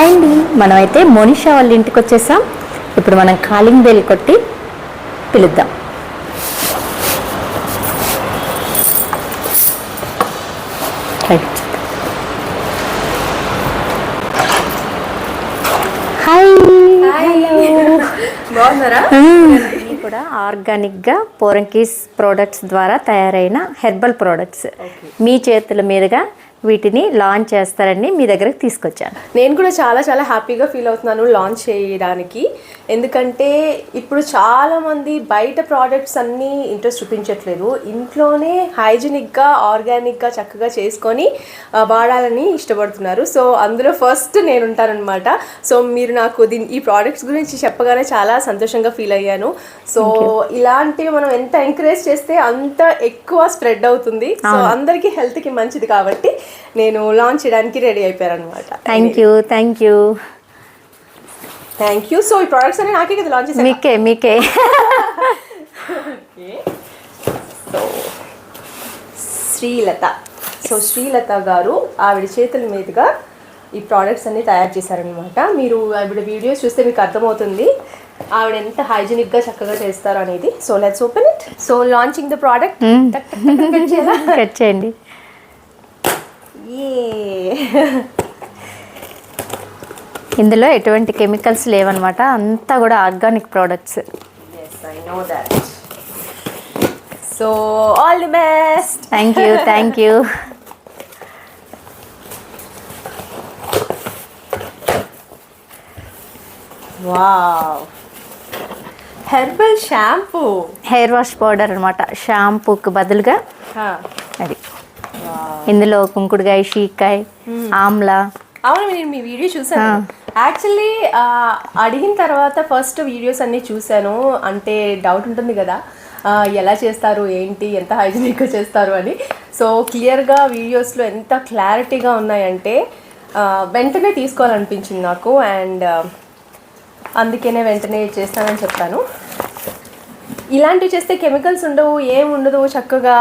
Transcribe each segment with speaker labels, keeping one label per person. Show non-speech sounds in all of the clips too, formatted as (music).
Speaker 1: Hi అండి మనమైతే మోనిషా వాళ్ళ ఇంటికి వచ్చేసాం. ఇప్పుడు మనం కాలింగ్ బెల్ కొట్టి పిలుద్దాం. హాయ్
Speaker 2: బాగున్నారా? (laughs)
Speaker 1: ఇవి కూడా ఆర్గానిక్గా పోరంకీస్ ప్రోడక్ట్స్ ద్వారా తయారైన హెర్బల్ ప్రోడక్ట్స్ మీ చేతుల మీదుగా వీటిని లాంచ్ చేస్తారని మీ దగ్గరకు తీసుకొచ్చాను.
Speaker 2: నేను కూడా చాలా చాలా హ్యాపీగా ఫీల్ అవుతున్నాను లాంచ్ చేయడానికి. ఎందుకంటే ఇప్పుడు చాలా మంది బయట ప్రోడక్ట్స్ అన్నీ ఇంట్రెస్ట్ చూపించట్లేదు. ఇంట్లోనే హైజీనిక్గా ఆర్గానిక్గా చక్కగా చేసుకొని వాడాలని ఇష్టపడుతున్నారు. సో అందులో ఫస్ట్ నేను ఉంటానన్నమాట సో మీరు నాకు దీని ఈ ప్రోడక్ట్స్ గురించి చెప్పగానే చాలా సంతోషంగా ఫీల్ అయ్యాను. సో ఇలాంటివి మనం ఎంత ఎంకరేజ్ చేస్తే అంత ఎక్కువ స్ప్రెడ్ అవుతుంది. సో అందరికీ హెల్త్కి మంచిది కాబట్టి నేను లాంచ్ చేయడానికి రెడీ అయిపోయాను అనమాట
Speaker 1: thank you thank you
Speaker 2: thank you so ఈ ప్రోడక్ట్స్ అన్ని నాకే కదా లాంచ్
Speaker 1: మీకే మీకే
Speaker 2: సో శ్రీలత సో శ్రీలత గారు ఆవిడ చేతుల మీదుగా ఈ ప్రోడక్ట్స్ అన్ని తయారు చేశారనమాట మీరు ఆవిడ వీడియోస్ చూస్తే మీకు అర్థమవుతుంది ఆవిడ ఎంత హైజీనిక్గా చక్కగా చేస్తారు అనేది so let's open it so launching the product
Speaker 1: cut చేయండి ఇందులో ఎటువంటి కెమికల్స్ లేవన్నమాట. అంతా కూడా organic products.
Speaker 2: Yes I know that so all the best
Speaker 1: thank you thank you
Speaker 2: wow herbal shampoo
Speaker 1: hair wash powder అనమాట షాంపూకి బదులుగా ఇందులో కుంకుడుకాయ షీకాయ ఆమ్లా.
Speaker 2: అవును నేను మీ వీడియో చూసాను యాక్చువల్లీ అడిగిన తర్వాత ఫస్ట్ వీడియోస్ అన్నీ చూశాను. అంటే డౌట్ ఉంటుంది కదా. ఎలా చేస్తారు ఏంటి ఎంత హైజీనిక్గా చేస్తారు అని. సో క్లియర్గా వీడియోస్లో ఎంత క్లారిటీగా ఉన్నాయంటే వెంటనే తీసుకోవాలనిపించింది నాకు. అండ్ అందుకనే వెంటనే చేస్తానని చెప్పాను. ఇలాంటివి చేస్తే కెమికల్స్ ఉండవు ఏం ఉండదు చక్కగా.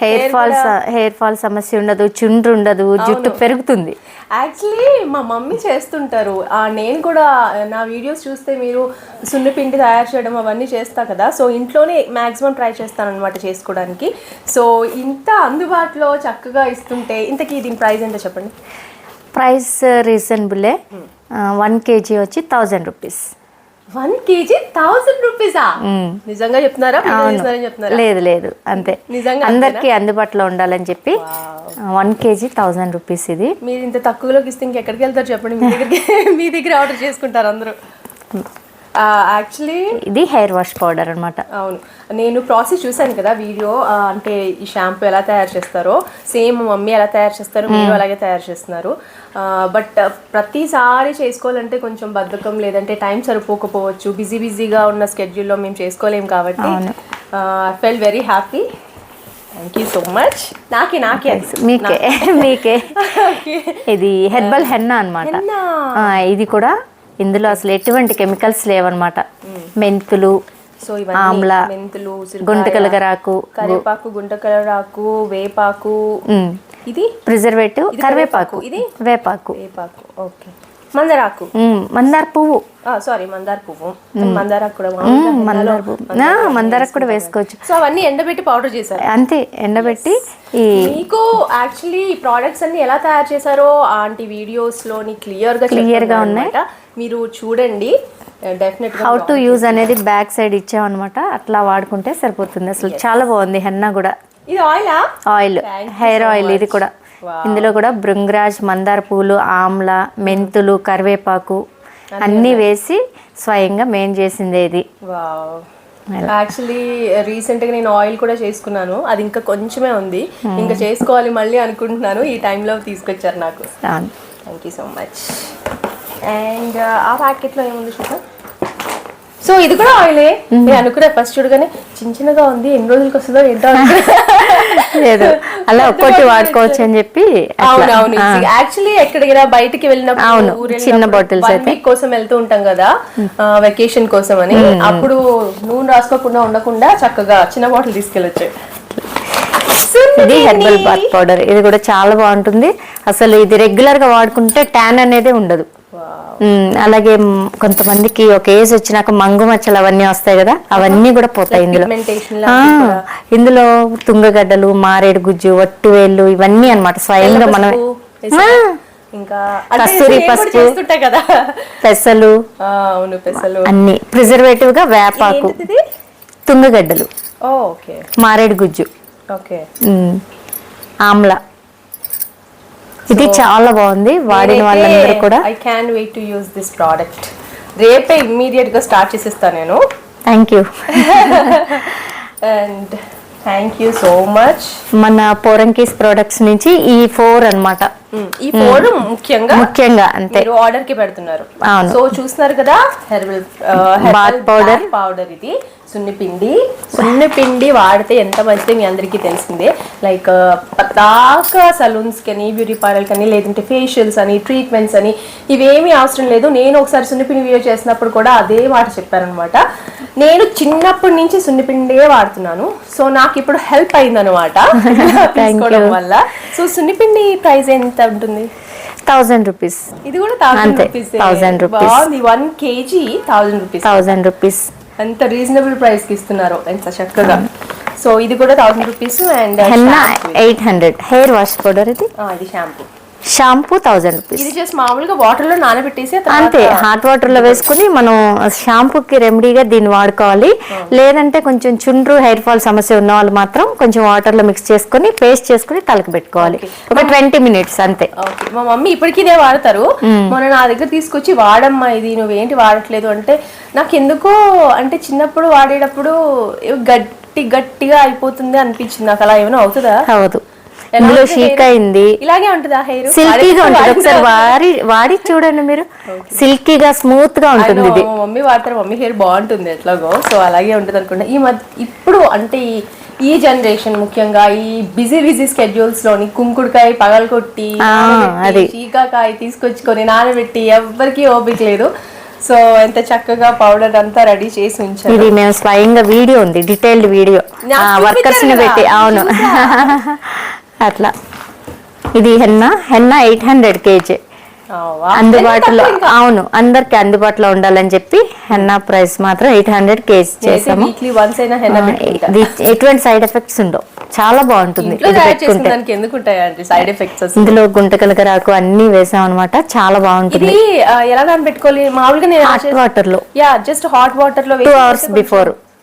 Speaker 1: హెయిర్ ఫాల్ హెయిర్ ఫాల్ సమస్య ఉండదు చుండ్రు ఉండదు జుట్టు పెరుగుతుంది.
Speaker 2: యాక్చువల్లీ మా మమ్మీ చేస్తుంటారు. నేను కూడా నా వీడియోస్ చూస్తే మీరు సున్నిపిండి తయారు చేయడం అవన్నీ చేస్తా కదా. సో ఇంట్లోనే మ్యాక్సిమం ట్రై చేస్తాను అనమాట చేసుకోవడానికి. సో ఇంత అందుబాటులో చక్కగా ఇస్తుంటే ఇంతకీ దీని ప్రైస్ ఎంత చెప్పండి?
Speaker 1: ప్రైస్ రీజనబులే వన్ కేజీ వచ్చి thousand rupees
Speaker 2: one KG thousand రూపీసా? నిజంగా చెప్తున్నారా? చెప్తున్నారా?
Speaker 1: లేదు లేదు. అంతే.
Speaker 2: నిజంగా
Speaker 1: అందరికీ అందుబాటులో ఉండాలని చెప్పి వన్ కేజీ థౌజండ్ రూపీస్ ఇది.
Speaker 2: మీరు ఇంత తక్కువలోకి ఇస్తే ఇంకెక్కడికి వెళ్తారు చెప్పండి? మీ దగ్గరికి మీ దగ్గర ఆర్డర్ చేసుకుంటారు అందరూ. యాక్చువల్లీ
Speaker 1: ఇది హెయిర్ వాష్ పౌడర్ అనమాట
Speaker 2: అవును. నేను ప్రాసెస్ చూశాను కదా వీడియో ఆ, అంటే ఈ షాంపూ ఎలా తయారు చేస్తారో. సేమ్ మమ్మీ ఎలా తయారు చేస్తారో మీరు అలాగే తయారు చేస్తున్నారు. బట్ ప్రతిసారి చేసుకోవాలంటే కొంచెం బద్ధకం లేదంటే టైం సరిపోకపోవచ్చు. బిజీ బిజీగా ఉన్న స్కెడ్యూల్లో మేము చేసుకోలేం కాబట్టి felt very happy thank you so much నాకే నాకే.
Speaker 1: మీకే మీకే. (laughs) ఇది హెర్బల్ హెన్నా అనమాట. ఇది కూడా ఇందులో అసలు ఎటువంటి కెమికల్స్ లేవన్నమాట. మెంతులు
Speaker 2: సో
Speaker 1: ఆమ్లా,
Speaker 2: మెంతులు
Speaker 1: గుంటకలగరాకు
Speaker 2: కరివేపాకు గుంటకలరాకు వేపాకు. ఇది?
Speaker 1: ప్రిజర్వేటివ్ కరివేపాకు,
Speaker 2: ఇది?
Speaker 1: వేపాకు.
Speaker 2: వేపాకు. ఓకే. మందారాకు.
Speaker 1: మందార పువ్వు.
Speaker 2: సారీ మందార పువ్వు. మందారాకు కూడా
Speaker 1: మందార పువ్వు. మందారకు కూడా వేసుకోవచ్చు.
Speaker 2: సో అవన్నీ ఎండబెట్టి పౌడర్ చేశారు.
Speaker 1: అంతే ఎండబెట్టి
Speaker 2: మీకు యాక్చువల్లీ ఈ ప్రోడక్ట్స్ అన్ని ఎలా తయారు చేశారో ఆంటీ వీడియోస్లోని క్లియర్గా
Speaker 1: Clear గా
Speaker 2: ఉన్నాయి. మీరు చూడండి. డెఫినెట్
Speaker 1: హౌ టు యూజ్ అనేది బ్యాక్ సైడ్ ఇచ్చామన్నమాట. అట్లా వాడుకుంటే సరిపోతుంది. అసలు చాలా బాగుంది హెన్నా కూడా.
Speaker 2: ఇది ఆయిలా
Speaker 1: ఆయిల్ హెయిర్ ఆయిల్ ఇది కూడా. ఇందులో కూడా భృంగరాజ్ మందార పూలు ఆమ్ల మెంతులు కరివేపాకు అన్నీ వేసి స్వయంగా మేం చేసింది ఇది.
Speaker 2: వావ్ యాక్చువల్లీ రీసెంట్గా నేను ఆయిల్ కూడా చేసుకున్నాను. అది ఇంకా కొంచెమే ఉంది. ఇంకా చేసుకోవాలి మళ్ళీ అనుకుంటున్నాను. ఈ టైంలో తీసుకొచ్చారు నాకు. Thank you so much and ఆ ప్యాకెట్లో ఏముంది చూద్దాం. సో ఇది కూడా ఆయిలే నేను అనుకున్నా ఫస్ట్ చూడగానే చిన్న చిన్నగా ఉంది. ఎన్ని రోజులకి వస్తుందో ఏంటో. (laughs)
Speaker 1: లేదు. అలా ఒక్కటి వాడుకోవచ్చు అని చెప్పి
Speaker 2: యాక్చువల్లీ ఎక్కడికైనా బయటికి వెళ్ళినప్పుడు
Speaker 1: చిన్న
Speaker 2: one week కోసం వెళ్తూ ఉంటాం కదా వెకేషన్ కోసం అని అప్పుడు నూనె రాసుకోకుండా ఉండకుండా చక్కగా చిన్న బాటిల్ తీసుకెళ్ళొచ్చు
Speaker 1: ఇది హెర్బల్ బాత్ పౌడర్ ఇది కూడా చాలా బాగుంటుంది. అసలు ఇది రెగ్యులర్గా వాడుకుంటే ట్యాన్ అనేది ఉండదు. అలాగే కొంతమందికి ఒక ఏజ్ వచ్చినాక మంగు మచ్చలు అవన్నీ వస్తాయి కదా అవన్నీ కూడా పోతాయి ఇందులో. ఇందులో తుంగగడ్డలు మారేడు గుజ్జు వట్టివేళ్ళు ఇవన్నీ అన్నమాట. స్వయంగా మనం?
Speaker 2: ఇంకా
Speaker 1: కస్తూరి పసుపు.
Speaker 2: కదా.
Speaker 1: పెసలు.
Speaker 2: అవును పెసలు.
Speaker 1: అన్ని. ప్రిజర్వేటివ్గా వేపాకు తుంగగడ్డలు. మారేడు గుజ్జు.
Speaker 2: ఓకే.
Speaker 1: ఆమ్ల. ఇది చాలా బాగుంది. వాడిన వాళ్ళందరూ కూడా.
Speaker 2: I can wait to use this product రేపే ఇమ్మీడియట్గా స్టార్ట్ చేసేస్తాను నేను.
Speaker 1: Thank you
Speaker 2: and thank you so much
Speaker 1: మన పోరంకీస్ ప్రొడక్ట్స్ నుంచి ఈ ఫోర్ అన్నమాట.
Speaker 2: ఈ ఫోన్ ముఖ్యంగా
Speaker 1: ముఖ్యంగా అంతే.
Speaker 2: మీరు ఆర్డర్కి పెడుతున్నారు. సో చూస్తున్నారు కదా హెర్బల్
Speaker 1: Bath powder.
Speaker 2: పౌడర్ ఇది. సున్నిపిండి. సున్నిపిండి వాడితే ఎంత మంచిది మీ అందరికీ తెలిసిందే. లైక్ పతాక సలూన్స్ కని బ్యూటీ పార్లర్ కని లేదంటే ఫేషియల్స్ అని ట్రీట్మెంట్స్ అని ఇవేమీ అవసరం లేదు. నేను ఒకసారి సున్నిపిండి వీడియో చేసినప్పుడు కూడా అదే మాట చెప్పానమాట నేను చిన్నప్పటి నుంచి సున్నిపిండే వాడుతున్నాను. సో నాకు ఇప్పుడు హెల్ప్ అయిందనమాట (laughs) తీసుకోవడం వల్ల. సో సున్నిపిండి ప్రైస్ ఎంత ఉంటుంది?
Speaker 1: థౌజండ్ రూపీస్
Speaker 2: ఇది కూడా
Speaker 1: అంతే,
Speaker 2: రూపీస్
Speaker 1: 1000 rupees.
Speaker 2: బాగుంది. One KG thousand rupees
Speaker 1: thousand rupees
Speaker 2: ఎంత రీజనబుల్ ప్రైస్కి ఇస్తున్నారు ఎంత చక్కగా. సో ఇది కూడా thousand rupees and
Speaker 1: eight hundred. Hair wash powder ఇది.
Speaker 2: ఇది షాంపూ
Speaker 1: షాంపూ థౌజండ్ రూపీస్.
Speaker 2: ఇది జస్ట్ మామూలుగా వాటర్లో నానబెట్టేసి
Speaker 1: అంతే హాట్ వాటర్లో వేసుకుని మనం షాంపూకి రెమెడీగా దీన్ని వాడుకోవాలి. లేదంటే కొంచెం చుండ్రు హెయిర్ ఫాల్ సమస్య ఉన్న వాళ్ళు మాత్రం కొంచెం వాటర్లో మిక్స్ చేసుకుని పేస్ట్ చేసుకుని తలకి పెట్టుకోవాలి. ఒక ట్వంటీ మినిట్స్ అంతే.
Speaker 2: మా మమ్మీ ఇప్పటికీ ఇదే వాడతారు మొన్న నా దగ్గర తీసుకొచ్చి వాడమ్మా ఇది నువ్వేంటి వాడట్లేదు? అంటే నాకు ఎందుకో అంటే చిన్నప్పుడు వాడేటప్పుడు గట్టి గట్టిగా అయిపోతుంది అనిపించింది. నాకు అలా ఏమైనా అవుతుందా?
Speaker 1: అవదు. ఇందులో షీక్? అయింది.
Speaker 2: ఇలాగే ఉంటుందా హెయిర్?
Speaker 1: సిల్కీగా ఉంటుంది. ఒకసారి వాడి వాడి చూడండి మీరు. సిల్కీగా స్మూత్గా ఉంటుంది ఇది
Speaker 2: మమ్మీ వాడతారు. మమ్మీ హెయిర్ బాగుంటుంది ఎట్లాగో. సో అలాగే ఉంటుంది అనుకుంటా. ఈ మధ్య ఇప్పుడు అంటే ఈ ఈ జనరేషన్ ముఖ్యంగా ఈ బిజీ బిజీ స్కెడ్యూల్స్లోని కుంకుడుకాయ నానబెట్టి,
Speaker 1: అది.
Speaker 2: చీకాకాయ తీసుకొచ్చుకొని నానబెట్టి ఎవ్వరికి ఓపిక లేదు. సో ఎంత చక్కగా పౌడర్ అంతా రెడీ చేసి ఉంచారు.
Speaker 1: ఇది మేము స్వయంగా వీడియో ఉంది. Detailed video.
Speaker 2: వర్కర్స్ని
Speaker 1: పెట్టి. అవును. అట్లా. ఇది henna henna eight hundred KG. అందుబాటులో? అవును అందరికి అందుబాటులో ఉండాలని చెప్పి హెన్నా ప్రైస్ మాత్రం ఎయిట్ హండ్రెడ్ కేజీ చేసాము. ఎటువంటి సైడ్ ఎఫెక్ట్స్ ఉండవు. చాలా బాగుంటుంది
Speaker 2: సైడ్ ఎఫెక్ట్స్
Speaker 1: ఇందులో గుంటకలకరాకు అన్ని వేసాం అనమాట చాలా బాగుంటుంది.
Speaker 2: ఎలా నానబెట్టుకోవాలి? మామూలుగా నేను
Speaker 1: హాట్? వాటర్లో.
Speaker 2: యా జస్ట్ హాట్ వాటర్లో
Speaker 1: Two
Speaker 2: వేసి
Speaker 1: hours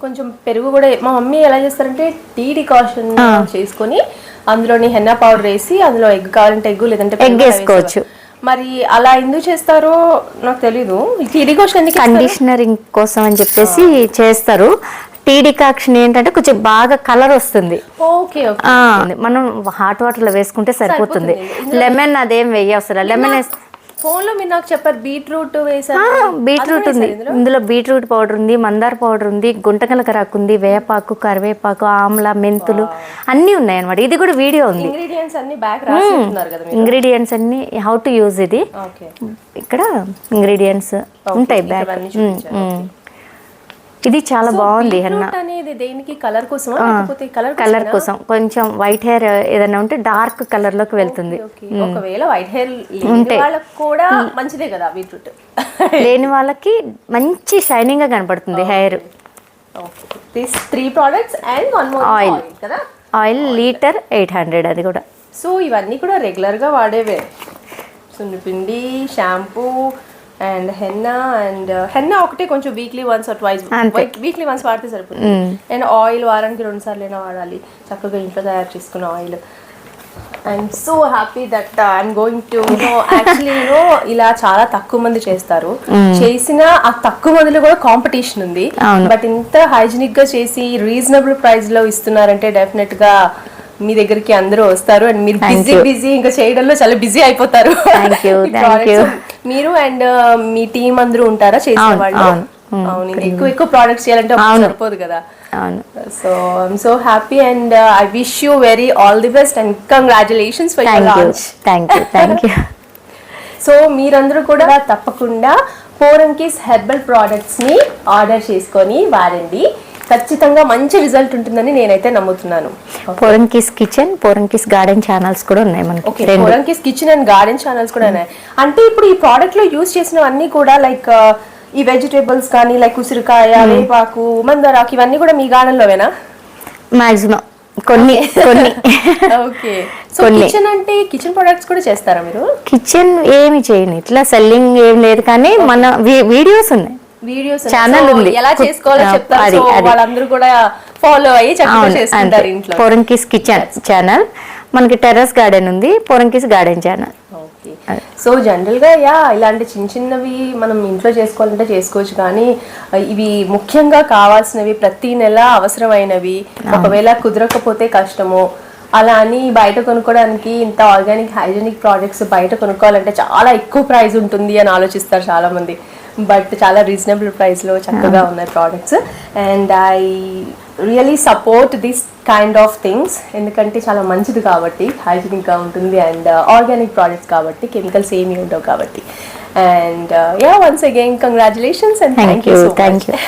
Speaker 2: కొంచెం- పెరుగు కూడా మా మమ్మీ ఎలా చేస్తారంటే టీ డికాషన్ చేసుకొని అందులోని హెన్నా పౌడర్ వేసి అందులో ఎగ్ కావాలంటే ఎగ్ లేదంటే అలా
Speaker 1: వేసుకోవచ్చు.
Speaker 2: మరి అలా ఎందుకు చేస్తారో నాకు తెలీదు. Tea decoction?
Speaker 1: కండిషనరింగ్ కోసం అని చెప్పేసి చేస్తారు. టీ డికాక్షన్ ఏంటంటే కొంచెం బాగా కలర్ వస్తుంది.
Speaker 2: Okay okay.
Speaker 1: ఆ, మనం హాట్ వాటర్లో వేసుకుంటే సరిపోతుంది. లెమన్ అదేం వేయవసరం. లెమన్
Speaker 2: ఫోన్ లో మీరు నాకు చెప్పారు బీట్రూట్ వేసారు
Speaker 1: బీట్రూట్ ఉంది. ఇందులో? బీట్రూట్ పౌడర్ ఉంది మందార పౌడర్ ఉంది గుంటకలకరాకు ఉంది వేపాకు కరివేపాకు ఆమ్ల మెంతులు అన్నీ ఉన్నాయి అనమాట ఇది కూడా వీడియో ఉంది.
Speaker 2: ఇంగ్రీడియంట్స్ అన్ని బ్యాక్ కదా
Speaker 1: ఇంగ్రీడియంట్స్ అన్ని హౌ టు యూజ్ ఇది. ఇక్కడ ఇంగ్రీడియంట్స్ ఉంటాయి బ్యాక్ ఇది చాలా బాగుంది హెన్న.
Speaker 2: అనేది దేనికి? కలర్ కోసం లేకపోతే కలర్
Speaker 1: కలర్ కోసం. కొంచెం వైట్ హెయిర్ ఏదైనా ఉంటే డార్క్ కలర్లోకి వెళ్తుంది.
Speaker 2: ఒకవేళ వైట్ హెయిర్ లేని వాళ్ళకి కూడా మంచిదే కదా బీట్రూట్?
Speaker 1: లేని వాళ్ళకి మంచి షైనింగ్గా కనపడుతుంది hair.
Speaker 2: This three products and one more. Oil కదా?
Speaker 1: ఆయిల్ లీటర్ ఎయిట్ హండ్రెడ్ అది కూడా.
Speaker 2: సో ఇవన్నీ కూడా రెగ్యులర్గా వాడేవే. సున్నిపిండి shampoo and henna and henna ఒకటే కొంచెం weekly once or twice weekly once వాడితే సరిపోతుంది. అండ్ ఆయిల్ వారానికి రెండు సార్లు అయినా వాడాలి. చక్కగా ఇంట్లో తయారు చేసుకున్న oil I'm so happy that I'm going to know actually no ఇలా చాలా తక్కువ మంది చేస్తారు. చేసిన ఆ తక్కువ మందిలో కూడా కాంపిటీషన్ ఉంది. బట్ ఇంత హైజీనిక్గా చేసి రీజనబుల్ ప్రైస్లో ఇస్తున్నారంటే డెఫినెట్గా మీ దగ్గరికి అందరూ వస్తారు. అండ్ మీరు బిజీ బిజీ ఇంకా చేయడంలో చాలా బిజీ అయిపోతారు. (laughs) మీరు అండ్ మీ టీం అందరూ ఉంటారా చేసేవాళ్ళు
Speaker 1: అవును.
Speaker 2: ఎక్కువ ఎక్కువ ప్రోడక్ట్స్ చేయాలంటే సరిపోదు కదా. So I'm so happy and I wish you very all the best and congratulations for your
Speaker 1: you
Speaker 2: launch
Speaker 1: thank you thank you
Speaker 2: so మీరందరూ కూడా తప్పకుండా ఫోరంకీస్ హెర్బల్ ప్రోడక్ట్స్ని ఆర్డర్ చేసుకొని వాడండి. ఖచ్చితంగా మంచి రిజల్ట్ ఉంటుందని నేనైతే నమ్ముతున్నాను.
Speaker 1: Porankis kitchen Porankis garden channels కూడా ఉన్నాయి మనకి.
Speaker 2: Porankis kitchen and garden channels కూడా ఉన్నాయి. అంటే ఇప్పుడు ఈ ప్రోడక్ట్లో యూజ్ చేసినవన్నీ కూడా లైక్ ఈ వెజిటేబుల్స్ కానీ లైక్ ఉసిరికాయ వేపాకు మందారాకు ఇవన్నీ కూడా మీ గార్డెన్ లోవేనా
Speaker 1: మాక్సిమం కొన్ని. కొన్ని
Speaker 2: ఓకే సో. కిచెన్ అంటే కిచెన్ ప్రొడక్ట్స్ కూడా చేస్తారా మీరు?
Speaker 1: కిచెన్ ఏమి చేయను. ఇట్లా సెల్లింగ్ ఏం లేదు కానీ మన వీడియోస్ ఉన్నాయి.
Speaker 2: వీడియోస్
Speaker 1: Channel ఉంది.
Speaker 2: ఎలా చేసుకోవాలో చెప్తారు. వాళ్ళందరూ కూడా ఫాలో అయ్యి చేసుకుంటారు ఇంట్లో.
Speaker 1: పోరంకిస్ కిచెన్ ఛానల్ మనకి టెర్రస్ గార్డెన్ ఉంది. Porankis garden channel
Speaker 2: okay so జనరల్గా యా ఇలాంటి చిన్న చిన్నవి మనం ఇంట్లో చేసుకోవాలంటే చేసుకోవచ్చు. కానీ ఇవి ముఖ్యంగా కావాల్సినవి ప్రతి నెల అవసరమైనవి. ఒకవేళ కుదరకపోతే కష్టము. అలా అని బయట కొనుక్కోవడానికి ఇంత ఆర్గానిక్ హైజీనిక్ ప్రోడక్ట్స్ బయట కొనుక్కోవాలంటే చాలా ఎక్కువ ప్రైస్ ఉంటుంది అని ఆలోచిస్తారు చాలా మంది బట్ చాలా రీజనబుల్ ప్రైస్లో చక్కగా ఉన్నాయి products and I really support this kind of things ఎందుకంటే చాలా మంచిది కాబట్టి హైజీనిక్గా ఉంటుంది అండ్ ఆర్గానిక్ ప్రోడక్ట్స్ కాబట్టి కెమికల్స్ ఏమీ ఉండవు కాబట్టి. And yeah once again congratulations and thank you much
Speaker 1: you.